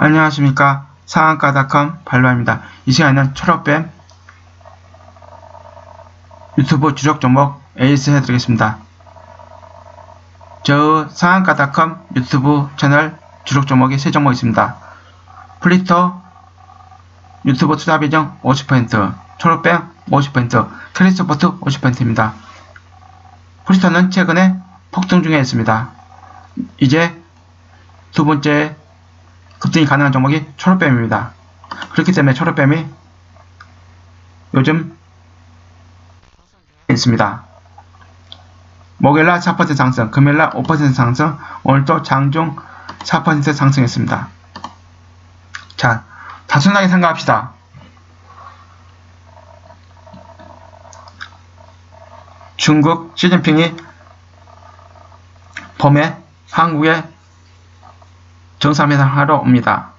안녕하십니까 상한가닷컴 발로입니다. 이 시간에는 초록뱀 유튜브 주력 종목 에이스 해드리겠습니다. 저 상한가닷컴 유튜브 채널 주력 종목이 세 종목 있습니다. 플리터 유튜브 투자 비중 50% 초록뱀 50% 크리스포트 50%입니다. 플리터는 최근에 폭등 중에 있습니다. 이제 두 번째 급등이 가능한 종목이 초록뱀입니다. 그렇기 때문에 초록뱀이 요즘 있습니다. 목요일날 4% 상승, 금요일날 5% 상승, 오늘도 장중 4% 상승했습니다. 자, 단순하게 생각합시다. 중국 시진핑이 봄에 한국에 정상회담 하러 옵니다.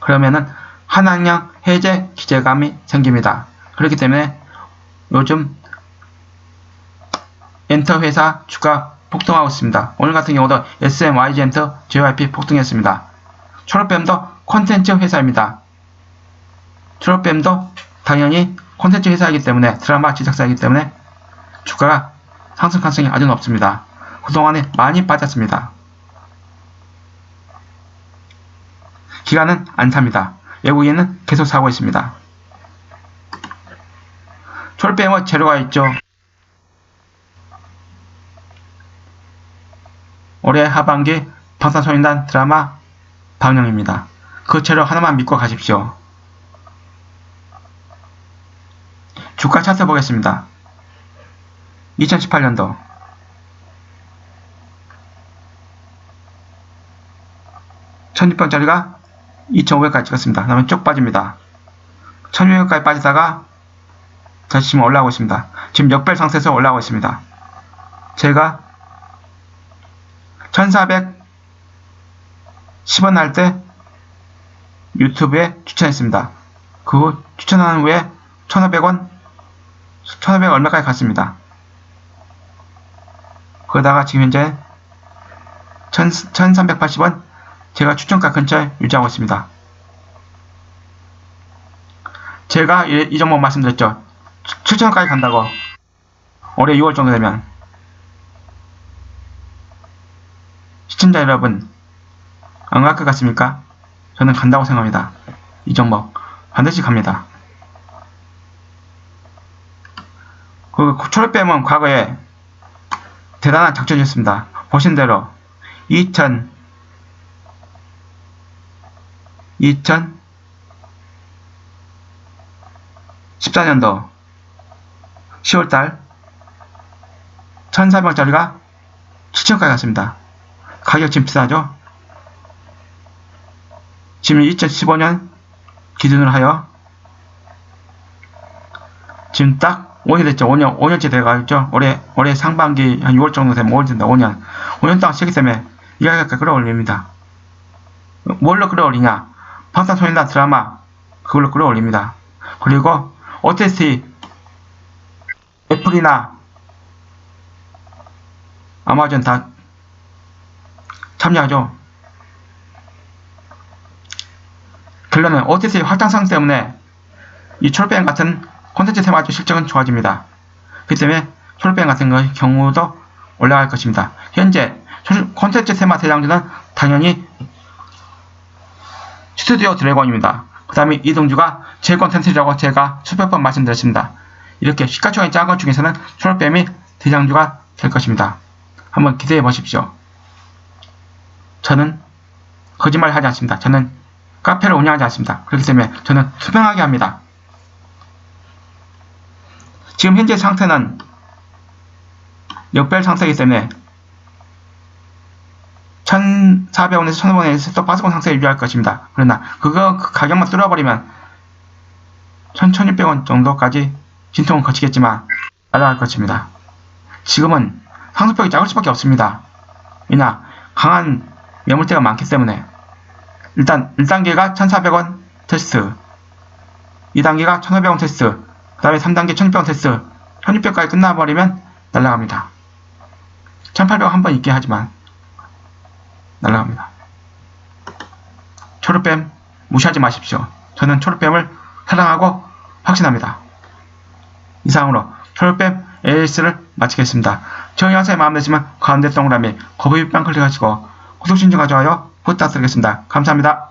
그러면은 한학령 해제 기대감이 생깁니다. 그렇기 때문에 요즘 엔터 회사 주가 폭등하고 있습니다. 오늘 같은 경우도 SMYG 엔터 JYP 폭등했습니다. 초록뱀도 콘텐츠 회사입니다. 초록뱀도 당연히 콘텐츠 회사이기 때문에 드라마 제작사이기 때문에 주가가 상승 가능성이 아주 높습니다. 그동안에 많이 빠졌습니다. 기간은 안 삽니다. 외국인은 계속 사고 있습니다. 초록뱀의 재료가 있죠. 올해 하반기 방탄소년단 드라마 방영입니다. 그 재료 하나만 믿고 가십시오. 주가 차트 보겠습니다. 2018년도 1600짜리가 2500까지 찍었습니다. 그 다음에 쭉 빠집니다. 1600까지 빠지다가 다시 지금 올라오고 있습니다. 지금 역별 상태에서 올라오고 있습니다. 제가 1410원 할 때 유튜브에 추천했습니다. 그 추천한 후에 1500원, 1500 얼마까지 갔습니다. 그러다가 지금 현재 1380원 제가 추천가 근처에 유지하고 있습니다. 제가 이, 이 종목 말씀드렸죠. 7천원까지 간다고. 올해 6월 정도 되면. 시청자 여러분, 안 갈 것 같습니까? 저는 간다고 생각합니다. 이 종목. 반드시 갑니다. 그 초록뱀은 과거에 대단한 작전이었습니다. 보신 대로 2000 2014년도 10월달 1400원짜리가 7천까지 갔습니다. 가격 지금 비싸죠? 지금 2015년 기준으로 하여 지금 딱 5년 됐죠. 5년, 5년째 돼가죠. 올해, 올해 상반기 한 6월 정도 되면 5년 된다. 5년. 5년 동안 쓰기 때문에 이 가격까지 끌어올립니다. 뭘로 끌어올리냐? 방탄소년단 드라마 그걸로 끌어올립니다. 그리고 OTT 애플이나 아마존 다 참여하죠. 결론은 OTT 확장성 때문에 이 초록뱀 같은 콘텐츠 테마주 실적은 좋아집니다. 그렇기 때문에 초록뱀 같은 거 경우도 올라갈 것입니다. 현재 콘텐츠 테마 대장주는 당연히 스튜디오 드래곤입니다. 그 다음에 이동주가 제 컨텐츠라고 제가 수백 번 말씀드렸습니다. 이렇게 시가총액 작은 것 중에서는 초록뱀이 대장주가 될 것입니다. 한번 기대해 보십시오. 저는 거짓말 하지 않습니다. 저는 카페를 운영하지 않습니다. 그렇기 때문에 저는 투명하게 합니다. 지금 현재 상태는 역별 상태이기 때문에 1,400원에서 1,500원에서 또 파스콘 상태를 유지할 것입니다. 그러나 그거 그 가격만 뚫어버리면 1,600원 정도까지 진통은 거치겠지만 날아갈 것입니다. 지금은 상승폭이 작을 수밖에 없습니다. 왜냐 강한 매물대가 많기 때문에 일단 1단계가 1,400원 테스트 2단계가 1,500원 테스트 그 다음에 3단계 1,600원 테스트 1,600까지 끝나버리면 날아갑니다. 1,800원 한 번 있게 하지만 날아갑니다. 초록뱀 무시하지 마십시오. 저는 초록뱀을 사랑하고 확신합니다. 이상으로 초록뱀 AS를 마치겠습니다. 저희 영상이 마음에 드시면 가운데 동그라미 거북이 빵 클릭하시고 구독 신청과 좋아요 부탁드리겠습니다. 감사합니다.